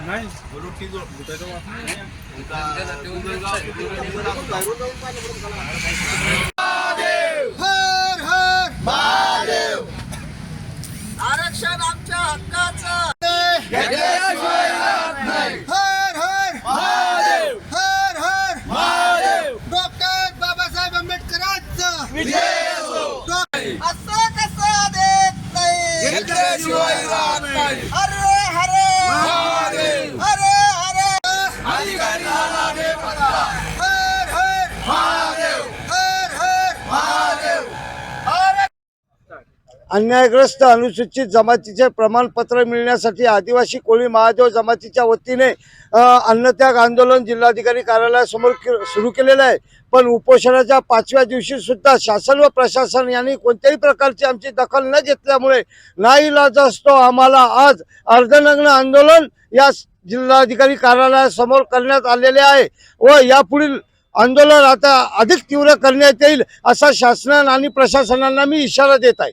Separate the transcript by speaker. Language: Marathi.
Speaker 1: नाही. रोटी.
Speaker 2: हर हर महादेव. आरक्षण आमच्या हक्काचं. हर हर महादेव. हर हर महादेव. डॉक्टर बाबासाहेब आंबेडकरांचं. डॉ- असं. कसं देत नाही. हरे हरे हरे हरे हर हर महादेव हर हर महादेव
Speaker 3: अन्यायग्रस्त अनुसूचित जमातीचे प्रमाणपत्र मिळण्यासाठी आदिवासी कोळी महादेव जमातीच्या वतीने अन्नत्याग आंदोलन जिल्हाधिकारी कार्यालयासमोर के सुरू केलेलं आहे. पण उपोषणाच्या पाचव्या दिवशी सुद्धा शासन व प्रशासन यांनी कोणत्याही प्रकारची आमची दखल न घेतल्यामुळे नाईलाज असतो. आम्हाला आज अर्धनग्न आंदोलन या जिल्हाधिकारी कार्यालयासमोर करण्यात आलेले आहे व यापुढील आंदोलन आता अधिक तीव्र करण्यात येईल असा शासनानं आणि प्रशासनाला मी इशारा देत आहे.